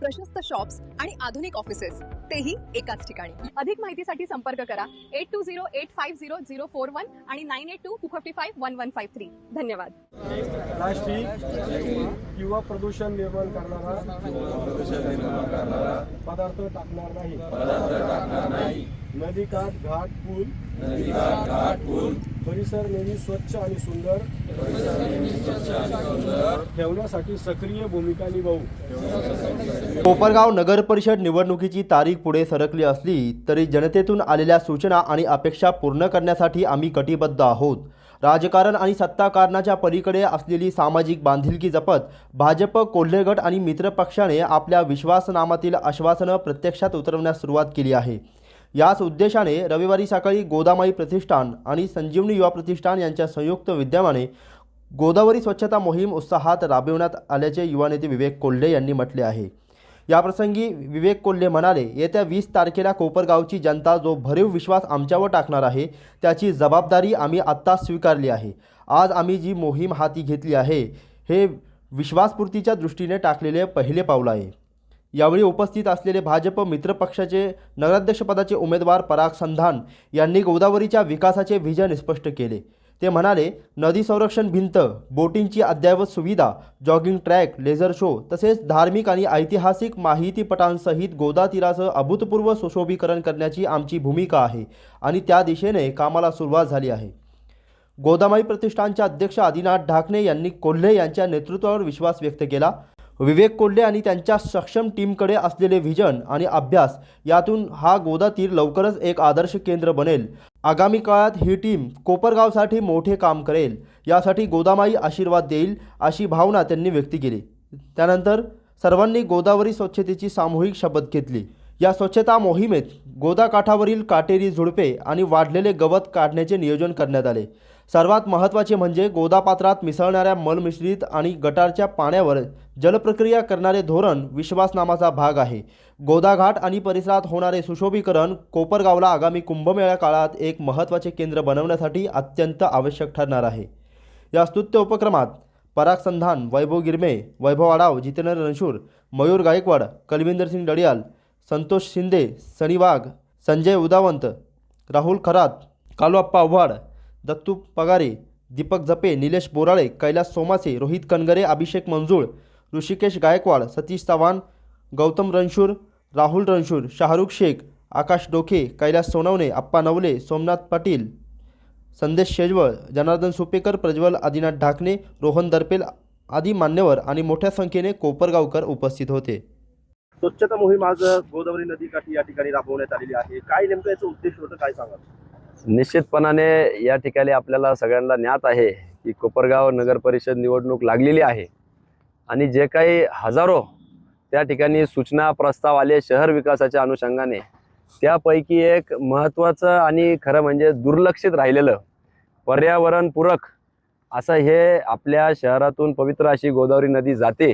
प्रशस्त शॉप्स आणि आधुनिक ऑफिसेस तेही एकाच ठिकाणी. अधिक माहितीसाठी संपर्क करा. Eight two zero eight five zero zero four one आणि nine eight two two fifty five one one five three धन्यवाद. प्लास्टिक युवा प्रदूषण निर्माण करणारा पदार्थ टाकणार नाही. नदी काठ घाट पूल. परिसर नेहमी स्वच्छ आणि सुंदर. ठेवण्यासाठी सक्रिय भूमिका निभावू. कोपरगाव नगर परिषद निवडणुकीची तारीख पुढे सरकली असली तरी जनतेतून आलेल्या सूचना आणि अपेक्षा पूर्ण करण्यासाठी आम्ही कटिबद्ध आहोत. राजकारण आणि सत्ताकारणाच्या पलीकडे असलेली सामाजिक बांधिलकी जपत भाजप कोल्हे गट आणि मित्रपक्षाने आपल्या विश्वासनामातील आश्वासनं प्रत्यक्षात उतरवण्यास सुरुवात केली आहे. याच उद्देशाने रविवारी सकाळी गोदामाई प्रतिष्ठान आणि संजीवनी युवा प्रतिष्ठान यांच्या संयुक्त विद्यमाने गोदावरी स्वच्छता मोहीम उत्साहात राबविण्यात आल्याचे युवा नेते विवेक कोल्हे यांनी म्हटले आहे. याप्रसंगी विवेक कोल्हे म्हणाले येत्या वीस तारखेला कोपरगावची जनता जो भरीव विश्वास आमच्यावर टाकणार आहे त्याची जबाबदारी आम्ही आत्ताच स्वीकारली आहे. आज आम्ही जी मोहीम हाती घेतली आहे हे विश्वासपूर्तीच्या दृष्टीने टाकलेले पहिले पाऊल आहे. यावेळी उपस्थित असलेले भाजप मित्रपक्षाचे नगराध्यक्षपदाचे उमेदवार पराग संधान यांनी गोदावरीच्या विकासाचे व्हिजन स्पष्ट केले. ते म्हणाले नदी संरक्षण भिंत बोटिंगची अद्ययावत सुविधा जॉगिंग ट्रॅक लेझर शो तसेच धार्मिक आणि ऐतिहासिक माहितीपटांसहित गोदा तीराचं अभूतपूर्व सुशोभीकरण करण्याची आमची भूमिका आहे आणि त्या दिशेने कामाला सुरुवात झाली आहे. गोदामाई प्रतिष्ठानच्या अध्यक्ष आदिनाथ ढाकणे यांनी कोल्हे यांच्या नेतृत्वावर विश्वास व्यक्त केला. विवेक कोल्हे आणि त्यांच्या सक्षम टीमकडे असलेले व्हिजन आणि अभ्यास यातून हा गोदा तीर लवकरच एक आदर्श केंद्र बनेल. आगामी काळात ही टीम कोपरगावसाठी मोठे काम करेल. यासाठी गोदामाई आशीर्वाद देईल अशी भावना त्यांनी व्यक्त केली. त्यानंतर सर्वांनी गोदावरी स्वच्छतेची सामूहिक शपथ घेतली. या स्वच्छता मोहिमेत गोदाकाठावरील काटेरी झुडपे आणि वाढलेले गवत काढण्याचे नियोजन करण्यात आले. सर्वात महत्त्वाचे म्हणजे गोदापात्रात मिसळणाऱ्या मलमिश्रित आणि गटारच्या पाण्यावर जलप्रक्रिया करणारे धोरण विश्वासनामाचा भाग आहे. गोदाघाट आणि परिसरात होणारे सुशोभीकरण कोपरगावला आगामी कुंभमेळ्या काळात एक महत्त्वाचे केंद्र बनवण्यासाठी अत्यंत आवश्यक ठरणार आहे. या स्तुत्य उपक्रमात पराग संधान वैभव गिरमे वैभव आडाव जितेंद्र रणशूर मयूर गायकवाड कलविंदर सिंग डडियाल संतोष शिंदे सनी वाघ संजय उदावंत राहुल खरात कालूआप्पा आव्हाड दत्तू पगारे दीपक जपे निलेश बोराळे कैलास सोमासे रोहित कनगरे अभिषेक मंजूळ ऋषिकेश गायकवाड सतीश चव्हाण गौतम रणशूर राहुल रणशूर शाहरुख शेख आकाश डोके कैलास सोनवणे अप्पा नवले सोमनाथ पाटील संदेश शेजवळ जनार्दन सुपेकर प्रज्वल आदिनाथ ढाकणे रोहन दर्पेल आदी मान्यवर आणि मोठ्या संख्येने कोपरगावकर उपस्थित होते. स्वच्छता मोहीम आज गोदावरी नदीकाठी या ठिकाणी राबवण्यात आलेली आहे. काय नेमकं याचं उद्देश होतं काय सांगा निश्चितपणाने या ठिकाणी आपल्याला सगळ्यांना ज्ञात आहे की कोपरगाव नगरपरिषद निवडणूक लागलेली आहे. आणि जे काही हजारो त्या ठिकाणी सूचना प्रस्ताव आले शहर विकासाच्या अनुषंगाने त्यापैकी एक महत्त्वाचं आणि खरं म्हणजे दुर्लक्षित राहिलेलं पर्यावरणपूरक असं हे आपल्या शहरातून पवित्र अशी गोदावरी नदी जाते.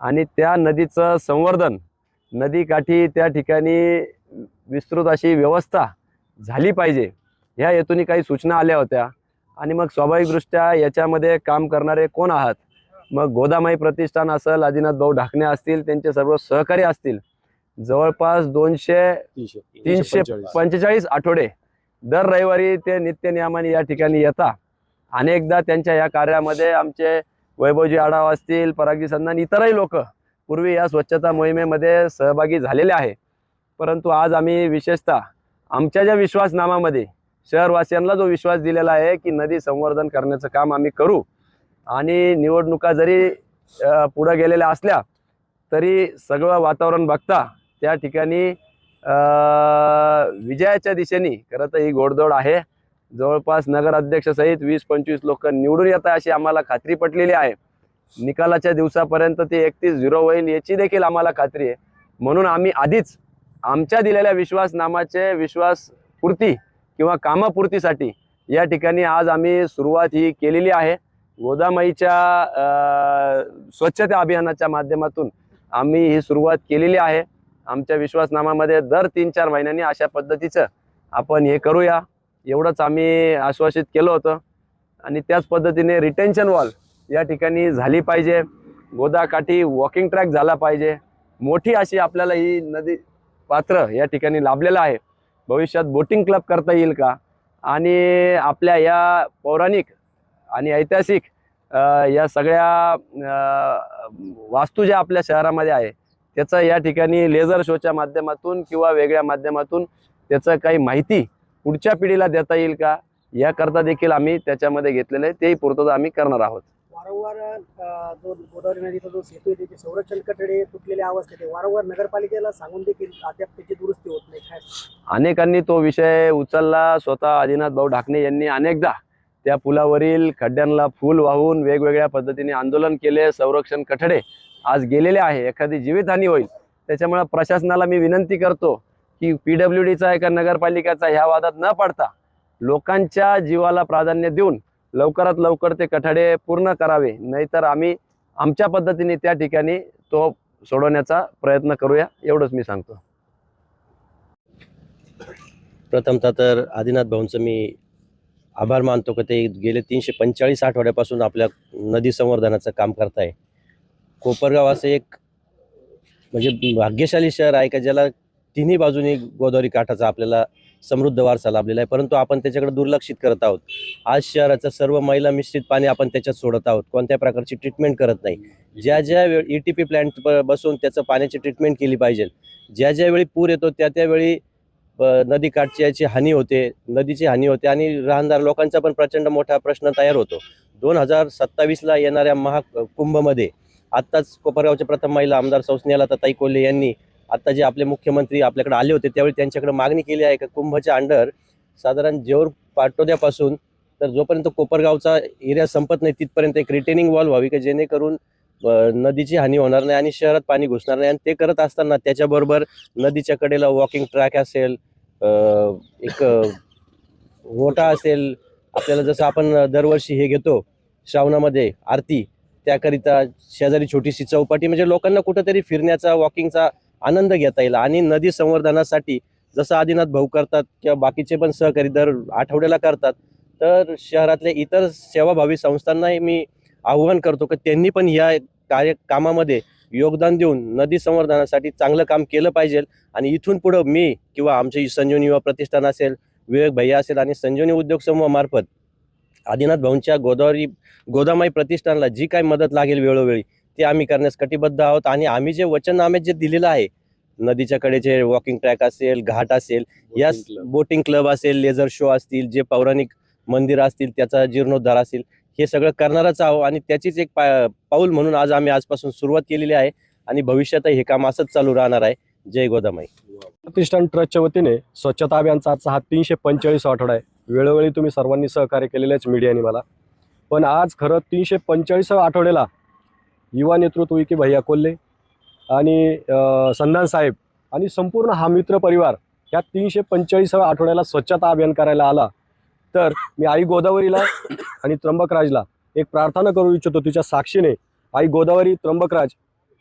आणि त्या नदीचं संवर्धन नदीकाठी त्या ठिकाणी विस्तृत अशी व्यवस्था झाली पाहिजे. ह्या हेतूने काही सूचना आल्या होत्या. आणि मग स्वाभाविकदृष्ट्या याच्यामध्ये काम करणारे कोण आहात? मग गोदामाई प्रतिष्ठान असेल आदिनाथ भाऊ ढाकणे असतील त्यांचे सर्व सहकारी असतील. जवळपास दोनशे तीनशे पंचेचाळीस आठवडे दर रविवारी ते नित्य नियमाने या ठिकाणी येतात. अनेकदा त्यांच्या या कार्यामध्ये आमचे वैभवजी आढाव असतील परागजी संधान इतरही लोक पूर्वी या स्वच्छता मोहिमेमध्ये सहभागी झालेले आहे. परंतु आज आम्ही विशेषतः आमच्या ज्या विश्वासनामामध्ये शहरवासियांना जो विश्वास दिलेला आहे की नदी संवर्धन करण्याचं काम आम्ही करू आणि निवडणुका जरी पुढं गेलेल्या असल्या तरी सगळं वातावरण बघता त्या ठिकाणी विजयाच्या दिशेने खरं तर ही घोडदौड आहे. जवळपास नगराध्यक्षसहित वीस पंचवीस लोक निवडून येत आहे अशी आम्हाला खात्री पटलेली आहे. निकालाच्या दिवसापर्यंत ते एकतीस झिरो होईल याची देखील आम्हाला खात्री आहे. म्हणून आम्ही आधीच आमच्या दिलेल्या विश्वासनामाचे विश्वासपूर्ती किंवा कामापूर्तीसाठी या ठिकाणी आज आम्ही सुरुवात ही केलेली आहे. गोदामाईच्या स्वच्छता अभियानाच्या माध्यमातून आम्ही ही सुरुवात केलेली आहे. आमच्या विश्वासनामामध्ये दर तीन चार महिन्यांनी अशा पद्धतीचं आपण हे करूया. एवढंच आम्ही आश्वासित केलं होतं. आणि त्याच पद्धतीने रिटेन्शन वॉल या ठिकाणी झाली पाहिजे. गोदाकाठी वॉकिंग ट्रॅक झाला पाहिजे. मोठी अशी आपल्याला ही नदी पात्र या ठिकाणी लाभलेलं आहे. भविष्यात बोटिंग क्लब करता येईल का? आणि आपल्या या पौराणिक आणि ऐतिहासिक या सगळ्या वास्तू ज्या आपल्या शहरामध्ये आहे त्याचं या ठिकाणी लेझर शोच्या माध्यमातून किंवा वेगळ्या माध्यमातून त्याचं काही माहिती पुढच्या पिढीला देता येईल का? याकरता देखील आम्ही त्याच्यामध्ये घेतलेलं आहे. तेही पूर्तता आम्ही करणार आहोत. वारंवार जो गोदावरी नदीचा जो सेतू आहे त्याचे संरक्षण कठडे तुटलेल्या अवस्थेत वारंवार नगरपालिकेला सांगून देखील अद्याप त्याची दुरुस्ती होत नाही. काय? अनेकांनी तो विषय उचलला. स्वतः आदिनाथ भाऊ ढाकणे यांनी अनेकदा त्या पुलावरील खड्ड्यांना फूल वाहून वेगवेगळ्या पद्धतीने आंदोलन केले. संरक्षण कठडे आज गेलेले आहे. एखादी जीवितहानी होईल. त्याच्यामुळे प्रशासनाला मी विनंती करतो की पी डब्ल्यू डीचा एका नगरपालिकेचा ह्या वादात न पडता लोकांच्या जीवाला प्राधान्य देऊन लवकरात लवकर ते कठाडे पूर्ण करावे. नाहीतर आम्ही आमच्या पद्धतीने त्या ठिकाणी तो सोडवण्याचा प्रयत्न करूया एवढंच मी सांगतो. प्रथमतः तर आदिनाथ भाऊंचं मी आभार मानतो की ते गेले तीनशे पंचेचाळीस आठवड्यापासून आपल्या नदी संवर्धनाचं काम करताय. कोपरगाव असं एक म्हणजे भाग्यशाली शहर आहे का ज्याला तिन्ही बाजूनी गोदावरी काठाचा आपल्याला समृद्ध वारसा लाभलेला आहे. परंतु आपण त्याच्याकडे दुर्लक्षित करत आहोत. आज शहराचं सर्व मैला मिश्रित पाणी आपण त्याच्यात सोडत आहोत. कोणत्या प्रकारची ट्रीटमेंट करत नाही. ज्या ज्या वेळ ई टी पी प्लॅन्ट बसून त्याचं पाण्याची ट्रीटमेंट केली पाहिजे ज्या ज्यावेळी पूर येतो त्या त्यावेळी नदी नदीकाठची याची हानी होते नदीची हानी होते आणि राहणदार लोकांचा पण प्रचंड मोठा प्रश्न तयार होतो. दोन हजार सत्तावीसला येणाऱ्या महाकुंभमध्ये आत्ताच कोपरगावचे प्रथम महिला आमदार सौस्नेला ताई कोल्हे यांनी आत्ता जे आपले मुख्यमंत्री आपल्याकडे आले होते त्यावेळी त्यांच्याकडे मागणी केली आहे का? कुंभच्या अंडर साधारण जेवर पाटोद्यापासून तर जोपर्यंत कोपरगावचा एरिया संपत नाही तिथपर्यंत एक रिटेनिंग वॉल व्हावी का? जेणेकरून नदीची हानी होणार नाही आणि शहरात पाणी घुसणार नाही. आणि ते करत असताना त्याच्याबरोबर नदीच्या कडेला वॉकिंग ट्रॅक असेल एक वोटा असेल आपल्याला जसं आपण दरवर्षी हे घेतो श्रावणामध्ये आरती त्याकरिता शेजारी छोटीशी चौपाटी म्हणजे लोकांना कुठंतरी फिरण्याचा वॉकिंगचा आनंद घेता येईल. आणि नदी संवर्धनासाठी जसं आदिनाथ भाऊ करतात किंवा बाकीचे पण सहकारी दर आठवड्याला करतात तर शहरातल्या इतर सेवाभावी संस्थांनाही मी आव्हान करतो की त्यांनी पण या कार्य कामामध्ये योगदान देऊन नदी संवर्धनासाठी चांगलं काम केलं पाहिजे. आणि इथून पुढं मी किंवा आमचे संजीवनी युवा प्रतिष्ठान असेल विवेक भैया असेल आणि संजीवनी उद्योग समूहामार्फत आदिनाथ भाऊंच्या गोदावरी गोदामाई प्रतिष्ठानला जी काय मदत लागेल वेळोवेळी ते आम्ही करण्यास कटिबद्ध आहोत. आणि आम्ही जे वचननामे जे दिलेलं आहे नदीच्या कडेचे वॉकिंग ट्रॅक असेल घाट असेल या बोटिंग क्लब असेल लेझर शो असतील जे पौराणिक मंदिर असतील त्याचा जीर्णोद्धार असेल हे सगळं करणारच आहोत. आणि त्याचीच एक पा पाऊल म्हणून आज आम्ही आजपासून सुरुवात केलेली आहे. आणि भविष्यातही हे काम असंच चालू राहणार आहे. जय गोदामाई. प्रतिष्ठान ट्रस्टच्या वतीने स्वच्छता अभियानचा आजचा हा तीनशे पंचेचाळीस आठवडा आहे. वेळोवेळी तुम्ही सर्वांनी सहकार्य केलेलेच मीडियाने मला. पण आज खरं तीनशे पंचेचाळीसाव्या आठवड्याला युवा नेतृत्व विकी भैया कोल्हे आणि संधान साहेब आणि संपूर्ण हा मित्र परिवार ह्या तीनशे पंचेचाळीसाव्या आठवड्याला स्वच्छता अभियान करायला आला. तर मी आई गोदावरीला आणि त्र्यंबकराजला एक प्रार्थना करू इच्छितो तिच्या साक्षीने. आई गोदावरी त्र्यंबकराज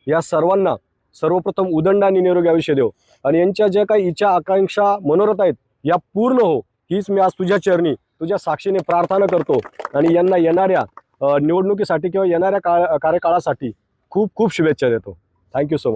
या सर्वांना सर्वप्रथम उदंड आणि निरोगी आयुष्य देव. आणि यांच्या ज्या काही इच्छा आकांक्षा मनोरथ आहेत या पूर्ण हो. हीच मी आज तुझ्या चरणी तुझ्या साक्षीने प्रार्थना करतो. आणि यांना येणाऱ्या निवडणुकीसाठी किंवा येणाऱ्या काळ कार्यकाळासाठी खूप खूप शुभेच्छा देतो. Thank you so much